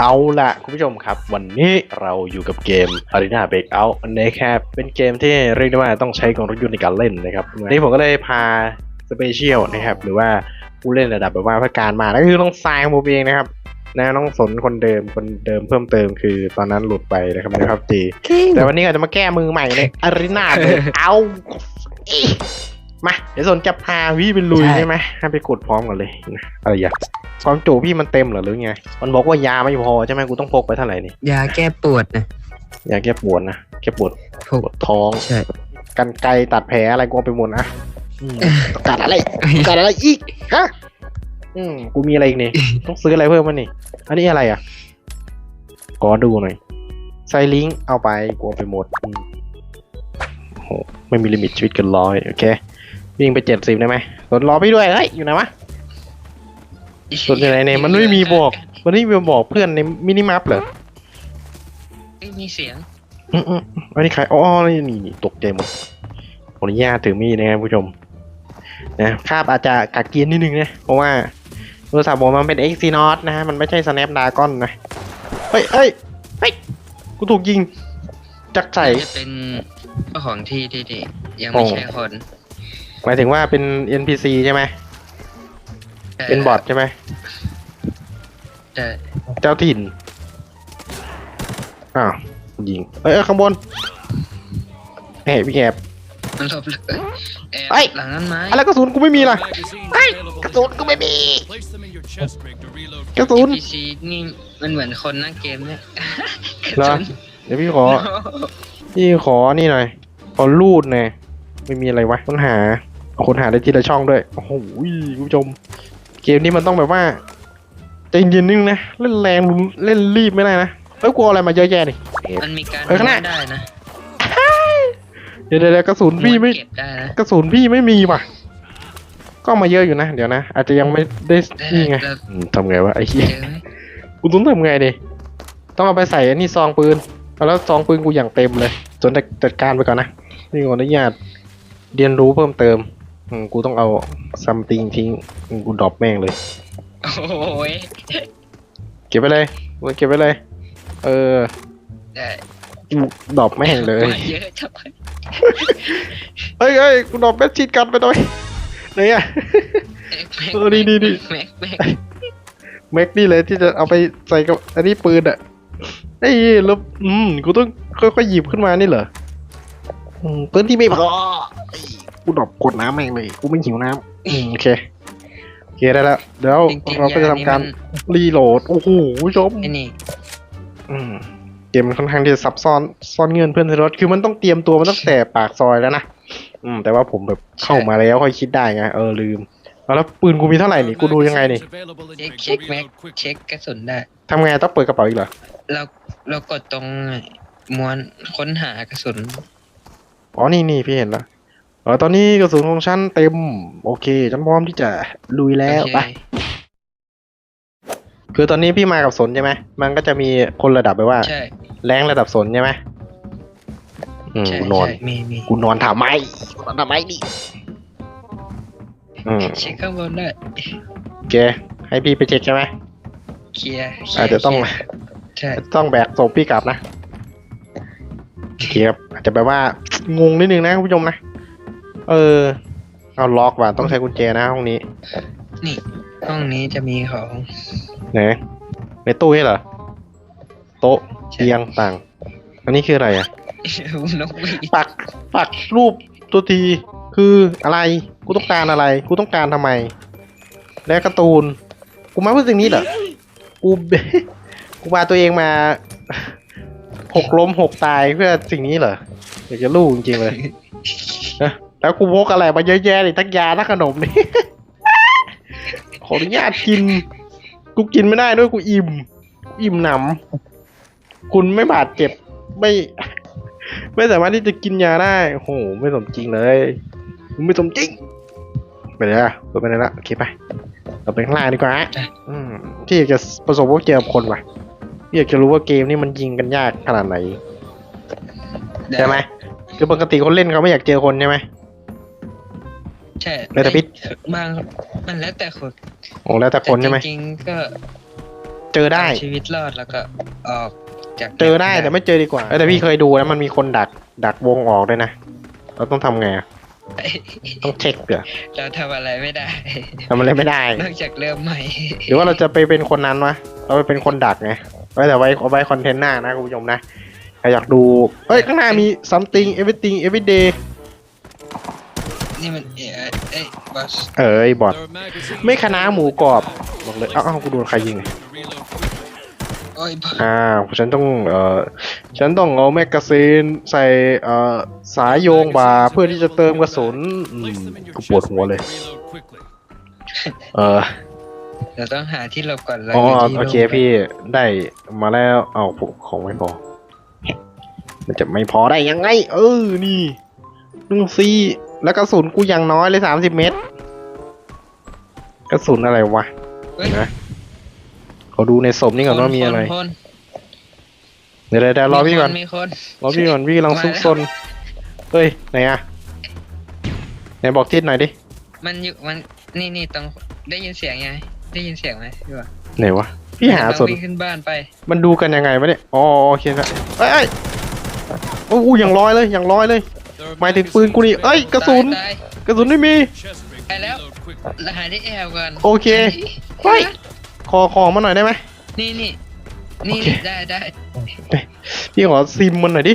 เอาละคุณผู้ชมครับ วันนี้เราอยู่กับเกม Arena Breakout นะครับเป็นเกมที่เรียกได้ว่าต้องใช้กลยุทธ์ในการเล่นนะครับวันนี้ผมก็เลยพาสเปเชียลนะครับ หรือว่าผู้เล่นระดับแบบว่าพักการมาแล้วก็คือต้องทรายของผมเองนะครับนะน้องสนคนเดิมคนเดิมเพิ่มเติมคือตอนนั้นหลุดไปนะครับนะครับจีแต่วันนี้ก็จะมาแก้มือใหม่ใน Arena Breakout อีมาเดี๋ยวสนจะพาวิเป็นลุยใช่ใช่ไหมให้ไปกดพร้อมกันเลยนะอะไรอย่าง ความจุพี่มันเต็มเหรอหรือไง มันบอกว่ายาไม่พอใช่ไหมกูต้องพกไปเท่าไหร่นี่ ยาแก้ปวดนะยาแก้ปวดนะแก้ปวดพวกปวดท้องใช่ กันไกรตัดแผลอะไรกูเอาไปหมดนะอืมกัดอะไรกัดอะไรอีกฮะอืมกูมีอะไรอีกนี่ ต้องซื้ออะไรเพิ่มมั้ยนี่ อันนี้อะไรอะขอดูหน่อยไซลิงก์เอาไปกูเอาไปหมดอืมโอ้โหไม่มีลิมิตชีวิตเกันร้อยโอเควิ่งไปเจ็ดสิบได้ไหมรถรอพี่ด้วยเฮ้ยอยู่ไหนวะ ส่วนใหญ่เนี่ยมันไม่มีบอก มันไม่มีบอกเพื่อนในมินิมัพเหรอไม่มีเสียงอืมอืมอันนี้ใครอ๋อนี่นี่นี่ตกใจหมดขออนุญาตถือมีดนะครับผู้ชม นะภาพอาจจะกักเกียนนิดนึงนะ เพราะว่าโทรศัพท์ผมมันเป็น Exynos นะฮะ มันไม่ใช่ Snapdragon นะ เฮ้ยเฮ้ยเฮ้ย กูถูกยิง จักใส่จะเป็นเจ้าของที่ที่ที่ยังโอ้ไม่ใช่คน หมายถึงว่าเป็น NPC ใช่ไหม เป็นบอทใช่ไหมแต่เจ้าถิ่น อ้าว ยิง เอ้ยเอ้ยข้างบนเฮ้ยพี่แอบ มันหลบเลยแอบเอ้ย หลังนั้นไม้อะไรกระสุนกูไม่มีล่ะ เฮ้ยกระสุนกูไม่มีกกระสุนพีซีนี่มันเหมือนคนนั่งเกมเนี่ยเหรอ เดี๋ยวพี่ขอ พี่ขอนี่หน่อย ขอรูดหน่อยไม่มีอะไรวะค้นหาค้นหาได้ทีละช่องด้วย โอ้โหคุณผู้ชม เกมนี้มันต้องแบบว่าใจเย็นนิดนึงนะ เล่นแรงเล่นรีบไม่ได้นะแล้วกลัวอะไรมาเยอะแยะนี่มันมีการเฮ้ยข้างหน้า ได้นะเดี๋ยวเดี๋ยวเดี๋ยวกระสุนพี่ไม่เก็บได้นะกระสุนพี่ไม่มีว่ะ ก็มาเยอะอยู่นะ เดี๋ยวนะ อาจจะยังไม่ได้นี่ไงแล้วอืมทำไงวะไอ้เหี้ยเจอไหมกูต้องทำไงดิ ต้องเอาไปใส่อันนี้ซองปืนเอาแล้วซองปืนกูอย่างเต็มเลย จนจัดการไปก่อนนะ นี่ขออนุญาตเรียนรู้เพิ่มเติม อืมกูต้องเอาซัมติงทิ้งอืมกูดรอปแม่งเลย โอ้ยเก็บไปเลยกูเก็บไปเลย เออได้กูดรอปแม่งเลย เยอะจังเฮ้ยเฮ้ยกูดรอปแม่ชีดกันไปหน่อยไหนอะ เออดีดีดี แม็กแม็กแม็กนี่เลยที่จะเอาไปใส่กับอันนี้ปืนอะไอ้ยแล้วอืมกูต้องค่อยๆหยิบขึ้นมานี่เหรออืมปืนที่ไม่พอไอ้ กูดรอปกดน้ำแม่งเลย กูไม่หิวน้ำอืมโอเค โอเคได้แล้ว เดี๋ยวจริงๆเราก็จะทำการยนี่รีโหลด โอ้โหผู้ชมมันไอ้นี่ อืมเกมมันค่อนข้างที่จะซับซ้อนซ่อนเงินเพื่อนในรถคือมันต้องเตรียมตัวมันตั้งแต่ปากซอยแล้วนะอืม แต่ว่าผมแบบเข้ามาแล้วค่อยคิดได้ไงเออลืมเอาแล้วปืนกูมีเท่าไหร่นี่กูดูยังไงนี่เช็คเช็คแม็กเช็คกระสุนได้ ทำไงต้องเปิดกระเป๋าอีกเหรอเราเรากดตรงม้วนค้นหากระสุน อ๋อนี่นี่พี่เห็นแล้ว เออตอนนี้กระสุนของฉันเต็ม โอเค ฉันพร้อมที่จะลุยแล้วโอเค ไป คือตอนนี้พี่มากับสนใช่ไหม มันก็จะมีคนระดับไปว่า ใช่แรงระดับสนใช่ไหมอืมใช่กูนอน ใช่มีมีกูนอนทำไมกูนอนทำไมดิอืมเช็คข้างบนได้โอเค ให้พี่ไปเช็คใช่ไหม เคลียร์เคลียร์อาจจะต้อง เคลียร์ใช่ต้องแบกศพพี่กลับนะโอเคครับอาจจะแบบว่างงนิดนึงนะคุณผู้ชมนะ เออ เอาล็อกว่ะต้องใช้กุญแจนะห้องนี้ นี่ห้องนี้จะมีของไหนในตู้นี่เหรอโต๊ะใช่เตียงต่าง อันนี้คืออะไรอะนกหวีดปักปักรูปตัวทีคืออะไรกูต้องการอะไรกูต้องการทำไม และการ์ตูน กูมาเพื่อสิ่งนี้เหรอกูกูพาตัวเองมาหกล้มหกตายเพื่อสิ่งนี้เหรออยากจะรู้จริงๆเลยนะ แล้วกูพกอะไรมาเยอะแยะเลยทั้งยาทั้งขนมนี่ ขออนุญาตกิน กูกินไม่ได้ด้วยกูอิ่มกูอิ่มหนำ คุณไม่บาดเจ็บ ไม่ ไม่สามารถที่จะกินยาได้ โอ้โห ไม่สมจริงเลยมึงไม่สมจริง ไปเลยอะไปไปเลยละโอเคไป เราไปข้างล่างดีกว่าอืมที่อยากจะประสบพบเจอคนว่ะที่อยากจะรู้ว่าเกมนี้มันยิงกันยากขนาดไหนใช่ไหมคือปกติคนเล่นเขาไม่อยากเจอคนใช่ไหม ใช่แล้วแต่พิษบางมันแล้วแต่คนโอ้แล้วแต่คนใช่ไหมจริงๆก็เจอได้ เอาชีวิตรอดแล้วก็ออกจากเจอได้แต่ไม่เจอดีกว่าเอ้ยแต่พี่เคยดูนะมันมีคนดัก ดักวงออกด้วยนะ เราต้องทำไงอะต้องเช็คเปล่าเราทำอะไรไม่ได้ทำอะไรไม่ได้ นอกจากเริ่มใหม่หรือว่าเราจะไปเป็นคนนั้นวะ เราไปเป็นคนดักไงไว้แต่ไว้เอาไว้คอนเทนต์หน้านะคุณผู้ชมนะใครอยากดู เอ้ย ข้างหน้ามี something everything everyday นี่มันเอ้ยเอ้ยบอสเอ้ยบอด There are magazines ไม่คณะหมูกรอบบอกเลยเอ้าเอ้ากูโดนใครยิง to reload quickly. โอ้ยบอสอ้าวฉันต้องเอ่อฉันต้องเอาแมกกาซีนใส่เอ่อสายโยงบ่าเพื่อที่จะเติมกระสุนอื Place ม them in your กูปวด chest หัว ring เลย to reload quickly. เออเราต้องหาที่หลบก่อนเราอ๋ออยู่ที่โอเคโล่งพี่ได้มาแล้วเอาผมของไม่พอ มันจะไม่พอได้ยังไง เออนี่นึ่งซี แล้วกระสุนกูอย่างน้อยเลยสามสิบเมตร กระสุนอะไรวะเฮ้ย นะเขาดูในศพนี่ก่อนว่ามีอะไรคนเดี๋ยวเดี๋ยวเดี๋ยวรอพี่ก่อน มีคน รอพี่ก่อนพี่กำลังมาซุกซนเฮ้ย ไหนอะไหนบอกทิศหน่อยดิ มันอยู่มันนี่นี่ตรงได้ยินเสียงไง ได้ยินเสียงไหมพี่วะไหนวะ พี่หาเราส่วนวิ่งขึ้นบ้านไป มันดูกันยังไงวะเนี่ย อ๋อโอเคครับเอ้ยเอ้ยโอ้โหอย่างร้อยเลยอย่างร้อยเลย There are หมายถึงปืนกูนี่ magazines เอ้ยกระสุน ตายกระสุนไม่มี chest ring to Hello? reload quickly. รหัสที่แอลก่อนโอเคเฮ้ยขอของมาหน่อยได้ไหม นี่นี่นี่โอเคนี่ได้ได้พี่ขอซิมมันหน่อยดิ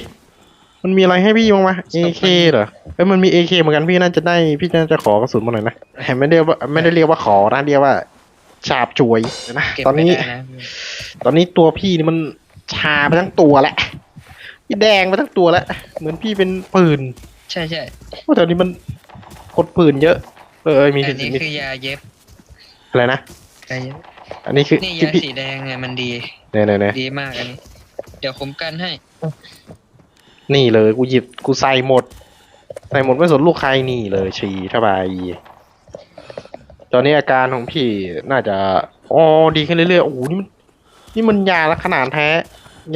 มันมีอะไรให้พี่บ้างวะ AK เหรอเอ้ยมันมี AK เหมือนกันพี่น่าจะได้ พี่น่าจะขอกระสุนมาหน่อยนะไม่ได้ว่าไม่ได้เรียกว่าขอนะเรียกว่า ฉาบจวยนะ เก็บตอนไม่นี้ ได้นะตอนนี้ตัวพี่นี่มันชาไปทั้งตัวแล้ว พี่แดงไปทั้งตัวแล้ว เหมือนพี่เป็นปืนใช่ใช่โอ้แต่นี้มันกดปืนเยอะเออเออมีอันนี้มีคือยาเย็บอะไรนะยาเย็บอันนี้คือนี่ที่ยาพี่สีแดงไงมันดี เนี่ยเนี่ยเนี่ยดีมากอันนี้ เดี๋ยวคุ้มกันให้ นี่เลยกูหยิบกูใส่หมด ใส่หมดไม่สนลูกใครนี่เลยชีทบายตอนนี้อาการของพี่น่าจะอ๋อดีขึ้นเรื่อยๆโอ้โหนี่มันนี่มันยาละขนาดแท้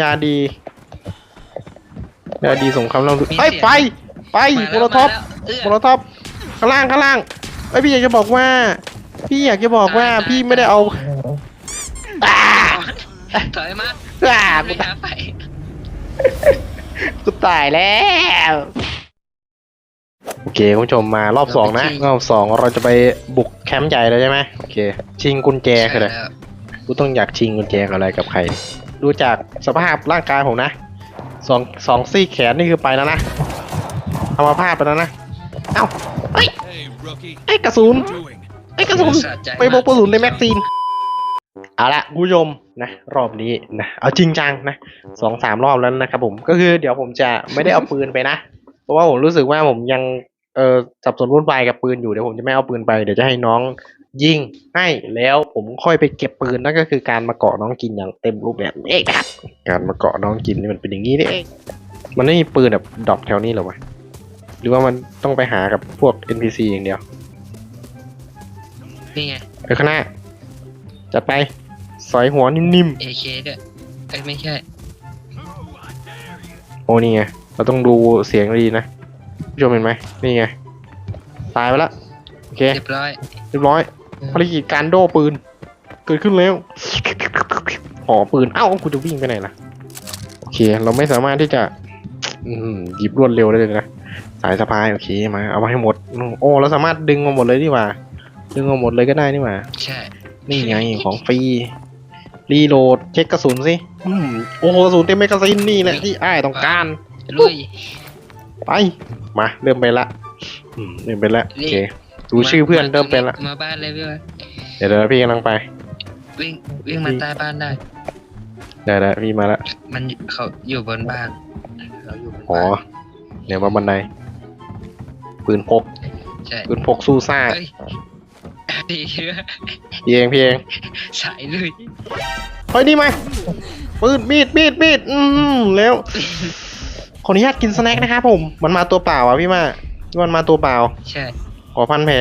ยาดี ยาดีสงครามเราเอ้ยไปไปมาโมแล้วโลท็อปมาแล้วเอื้อโมโลท็อปข้างล่างข้างล่างเอ้ยพี่อยากจะบอกว่า พี่อยากจะบอกว่าได้ได้พี่ไม่ได้เอาอ้าถอยมาอ้าไม่กูตายหาไปกูตายแล้วโอเคคุณผู้ชมมารอบสองนะรอบสองเราจะไปบุกแคมป์ใหญ่เลยใช่ไหมโอเค ชิงกุญแจคืออะไรใช่แล้วกูต้องอยากชิงกุญแจกับอะไรกับใคร ดูจากสภาพร่างกายผมนะ สองสองซี่แขนนี่คือไปแล้วนะเอามาพาดไปแล้วนะ เอ้า Hey, rookie. ไอ้กระสุน What are you doing? ไอ้กระสุนสะใจไปบอกกระสุนในแม็กซีน เอาละคุณผู้ชมนะ รอบนี้นะเอาจริงจังนะสองสามรอบแล้วนะครับผมก็คือเดี๋ยวผมจะไม่ได้เอาปืนไปนะ เพราะว่าผมรู้สึกว่าผมยังเออสับสนวุ่นวายกับปืนอยู่เดี๋ยวผมจะไม่เอาปืนไปเดี๋ยวจะให้น้อง ยิงให้แล้วผมค่อยไปเก็บปืนนั่นก็คือการมาเกาะน้องกินอย่างเต็มรูปแบบเองนะครับการมาเกาะน้องกินนี่มันเป็นอย่างนี้นี่เองมันไม่มีปืนแบบดรอปแถวนี้เหรอวะหรือว่ามันต้องไปหากับพวก NPC อย่างเดียวนี่ไงไปข้างหน้าจัดไปสอยหัวนิ่ม AK ด้วยเอ้ยไม่ใช่ๆโอ้นี่ไงเราต้องดูเสียงดีนะผู้ชมเห็นไหมนี่ไงตายไปละโอเคเรียบร้อยเรียบร้อย ภารกิจการโดปืน เกิดขึ้นแล้วหอปืน เอ้ากูจะวิ่งไปไหนล่ะ โอเค เราไม่สามารถที่จะ อืมหยิบรวดเร็วได้เลยนะ สายสะพายโอเคมา เอามาให้หมด โอ้ เราสามารถดึงมาหมดเลยดีกว่า ดึงมาหมดเลยก็ได้นี่หว่า ใช่ นี่ไงของฟรี รีโหลด เช็คกระสุนสิอืมโอ้โหกระสุนเต็มแมกกาซีนนี่แหละที่อ้ายต้องการลุยไป มา เริ่มไปละ อืม เริ่มไปละ โอเค ดูชื่อเพื่อนเริ่มเป็นละมาบ้านเลยพี่วะเดี๋ยวเดี๋ยวพี่กำลังไป วิ่งวิ่งมาใต้บ้านได้เดี๋ยวเดี๋ยวพี่มาละมันเขาอยู่บนบ้านเราอยู่บนอ๋อบ้านเดี๋ยวมาบันไดปืนพกใช่ปืนพกสู้ซ่าเอ้ยดีเชื่อพี่เองพี่เองสายลุยเฮ้ยนี่มาปืนมีดมีดมีดอืมแล้วขออนุญาตกินสแน็คนะครับผม มันมาตัวเปล่าอะพี่มาพี่มันมาตัวเปล่า ใช่ ขอพันแผล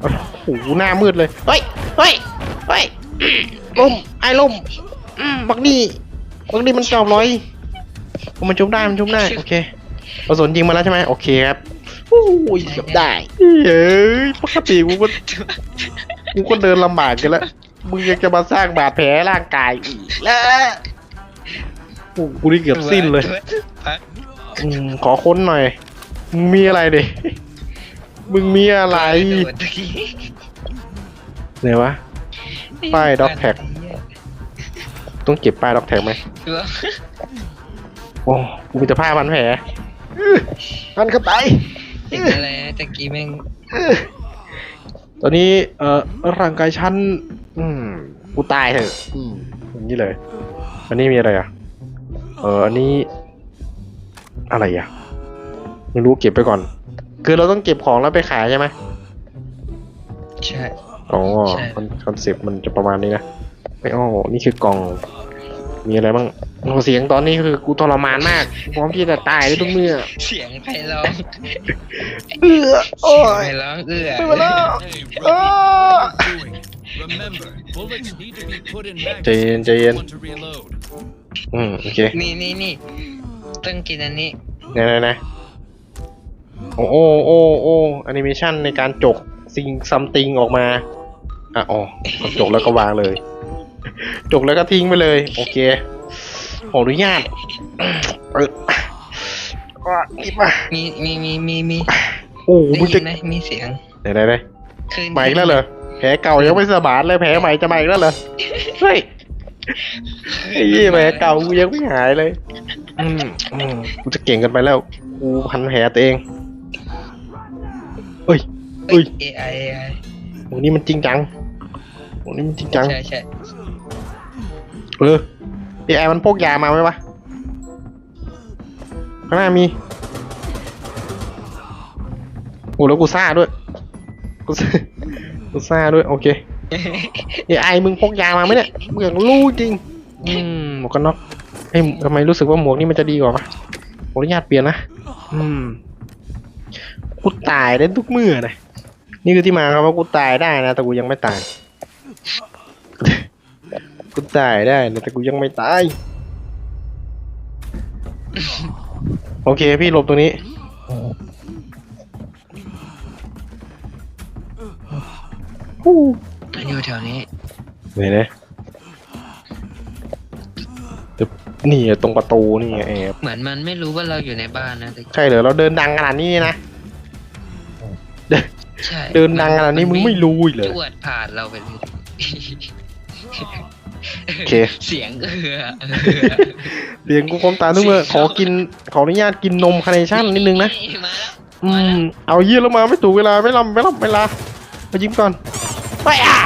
โอ้โหหน้ามืดเลย เฮ้ย เฮ้ย เฮ้ยล่มไอ้ล่มอืมบักนี่บักนี่มันจอบร้อยมันจุบได้ มันจุบได้ โอเคกระสุนยิงมาแล้วใช่ไหมโอเคครับโอ้ยเกือบได้เฮ้ยปกติกูก็กูก็เดินลำบากกันแล้ว มึงยังจะมาสร้างบาดแผลร่างกายอีกแล้วโอ้กูนี่เกือบสิ้นเลยพักอืมขอค้นหน่อยมึงมีอะไรดิ มึงมีอะไรโดดตะกี้ไหนวะ ป้าย dog tag ต้องเก็บป้ายด็อกแท็กไหมตัวโอ้กูมีแต่ผ้าพันแผลอื้อพันเข้าไปเห็นอะไรนะตะกี้แม่งตอนนี้เอ่อร่างกายฉันอืมกูตายเถอะอืมอย่างนี้เลย อันนี้มีอะไรอะ เอออันนี้ อะไรอะ ไม่รู้เก็บไปก่อน คือเราต้องเก็บของแล้วไปขายใช่ไหมใช่ อ๋อใช่คอนคอนเซปต์มันจะประมาณนี้นะไม่อ้อนี่คือกล่อง มีอะไรบ้างโอ้เสียงตอนนี้คือกูทรมานมาก พร้อมที่จะตายได้ทุกเมื่อ เสียงใครร้องเอื้อโอ้เสียงยใครร้องเอื้อไม่ไหวแล้ว Hey, rookie. Ah! What are you doing? Remember, bullets need to be put in ใจเย็น magazines ใจเย็น if you want to reload. อืมโอเคนี่นี่นี่ต้องกินอันนี้ไหนไหนไหน โอ้โอ้โอ้โอ้แอนิเมชันในการจกสิ่งซัมติงออกมา อะอ๋อจกแล้วก็วางเลย จกแล้วก็ทิ้งไปเลย โอเค ขออนุญาตเอออะหยิบมามีมีมีมีมีโอ้โหได้มึงยิจะนไหมมีเสียงไหนไหนไหนคืนมาอีกแล้วเหรอแผลเก่ายังไม่สบานเลยแผลใหม่จะมาอีกแล้วเหรอเฮ้ยไอ้ยี่แผลเก่ากูยังไม่หายเลย อืมอืมกูจะเก่งกันไปแล้ว กูพันแผลตัวเอง เฮ้ยเอ้ยเอ้ย AI AI โหนี่มันจริงจังโหนี่มันจริงจัง ใช่ใช่เออไอไอมันพกยามาไหมวะ ข้างหน้ามี โอ้แล้วกูซ่าด้วย กูซ่ากูซ่าด้วย โอเคไอไอมึงพกยามาไหมเนี่ยมึงอยากรู้จริง อืมหมวกกันน็อกเฮ้ยทำไมรู้สึกว่าหมวกนี่มันจะดีกว่าปะขออนุญาตเปลี่ยนนะ อืม กูตายได้ทุกเมื่อนะนี่คือที่มาครับว่ากูตายได้นะแต่กูยังไม่ตาย กูตายได้นะแต่กูยังไม่ตาย โอเคพี่หลบตรงนี้ฮู้อยู่แถวนี้ ไหนนะเดี๋ยวนี่อะตรงประตูนี่ไงแอบเหมือนมันไม่รู้ว่าเราอยู่ในบ้านนะแต่ใช่เหรอเราเดินดังขนาดนี้นะใช่ เดินดังขนาดนี้มึงไม่รู้อีกเลยจวดผ่านเราไปเลยโอเค เสียงเอือเออเสียงกูคมตาทุกเมื่อขอกินขออนุญาตกินนมคาร์เนชั่นนิดนึงนะมาแล้วอืมเอาเยี่ยแล้วมาไม่ถูกเวลาไม่ลำไม่ลำเวลามายิ้มก่อนไปอะ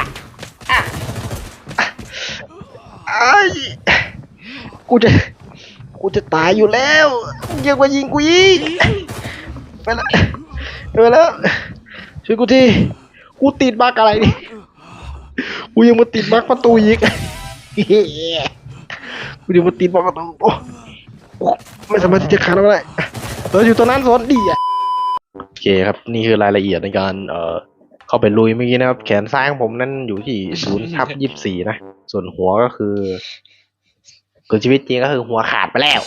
อะอะไอ้ายกูจะกูจะตายอยู่แล้วเยอะกว่ายิงกูอีกไปแล้วไปแล้ว ช่วยกูทีกูติดบักอะไรนี่กูยังมาติดบักประตูอีกกูยังมาติดบักประตูโอ้ไม่สามารถที่จะขาดเอาได้เอออยู่ตรงนั้นสนดีอะโอเคครับนี่คือรายละเอียดในการเอ่อเข้าไปลุยเมื่อกี้นะครับ แขนซ้ายของผมนั่นอยู่ที่ศูนย์ทับยี่สิบสี่นะ ส่วนหัวก็คือคือชีวิตจริงก็คือหัวขาดไปแล้ว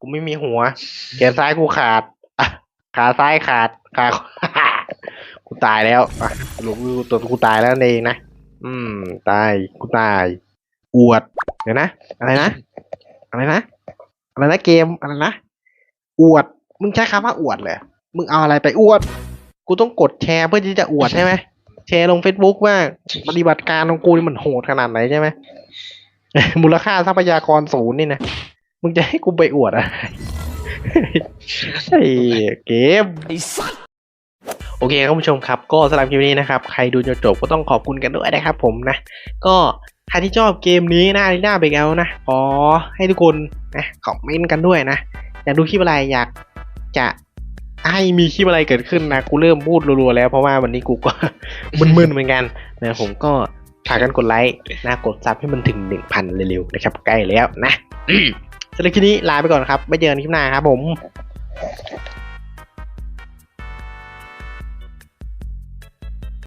กูไม่มีหัว แขนซ้ายกูขาดขาซ้ายขาดขา กูตายแล้วอะลูกตัวกูตายแล้วนั่นเองนะ อืม ตาย กูตาย อวด เดี๋ยวนะ อะไรนะ อะไรนะ อะไรนะเกม อะไรนะ อวด มึงใช้คำว่าอวดเลย มึงเอาอะไรไปอวด กูต้องกดแชร์เพื่อที่จะอวดใช่ไหม แชร์ลงเฟซบุ๊กว่าปฏิบัติการของกูนี่มันโหดขนาดไหนใช่ไหม มูลค่าทรัพยากรศูนย์นี่นะ มึงจะให้กูไปอวดอะไรไอ้เกมโอ อเคครับผู้ชมครับ ก็สำหรับคลิปนี้นะครับ ใครดูจนจบก็ต้องขอบคุณกันด้วยนะครับผมนะ ก็ใครที่ชอบเกมนี้นะลีน่าเบกเอลนะขอให้ทุกคนนะคอมเมนต์กันด้วยนะอยากดูคลิปอะไรอยากจะให้มีคลิปอะไรเกิดขึ้นนะกูเริ่มพูดรัวๆแล้วเพราะว่าวันนี้กูก็มึนๆเหมือนกันนะผมก็ฝากกันกดไลค์นะกดซับให้มันถึง 1,000 เร็วๆนะครับใกล้แล้วนะสำหรับคลิปนี้ลาไปก่อนครับไม่เจอกันคลิปหน้าครับผม